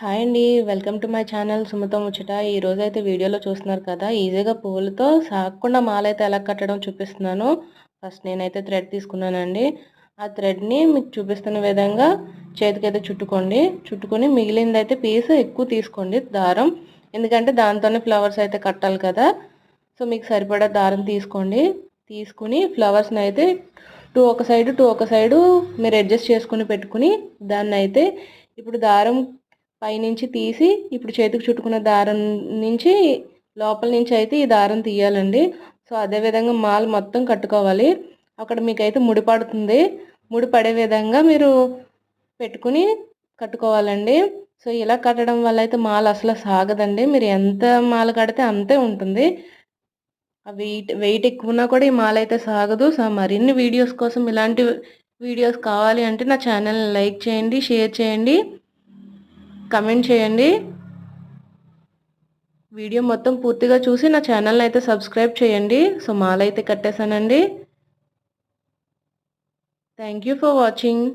Hi అండి welcome to my channel సుమతో ముచ్చట. ఈరోజు అయితే వీడియోలో చూస్తున్నారు కదా ఈజీగా పువ్వులతో సాగకుండా మాల అయితే ఎలా కట్టడం చూపిస్తున్నాను. ఫస్ట్ నేనైతే థ్రెడ్ తీసుకున్నానండి. ఆ థ్రెడ్ని మీకు చూపిస్తున్న విధంగా చేతికైతే చుట్టుకోండి. చుట్టుకొని మిగిలింది అయితే పీస్ ఎక్కువ తీసుకోండి దారం. ఎందుకంటే దాంతోనే ఫ్లవర్స్ అయితే కట్టాలి కదా. సో మీకు సరిపడా దారం తీసుకోండి. తీసుకుని ఫ్లవర్స్ని అయితే టూ ఒక సైడు టూ ఒక సైడు మీరు అడ్జస్ట్ చేసుకుని పెట్టుకుని దాన్ని అయితే ఇప్పుడు దారం పైనుంచి తీసి ఇప్పుడు చేతికి చుట్టుకున్న దారం నుంచి లోపల నుంచి అయితే ఈ దారం తీయాలండి. సో అదేవిధంగా మాల్ మొత్తం కట్టుకోవాలి. అక్కడ మీకైతే ముడి పడుతుంది. ముడి పడే విధంగా మీరు పెట్టుకుని కట్టుకోవాలండి. సో ఇలా కట్టడం వల్ల అయితే మాల అసలు సాగదండి. మీరు ఎంత మాల కడితే అంతే ఉంటుంది. వెయిట్ వెయిట్ ఎక్కువ ఉన్నా కూడా ఈ మాల అయితే సాగదు. సో మరిన్ని వీడియోస్ కోసం ఇలాంటి వీడియోస్ కావాలి అంటే నా ఛానల్ని లైక్ చేయండి షేర్ చేయండి. కమెంట్ చేయండి. వీడియో మొత్తం పూర్తిగా చూసి నా ఛానల్ని అయితే సబ్స్క్రైబ్ చేయండి. సో మాల అయితే కట్టేశానండి. Thank you for watching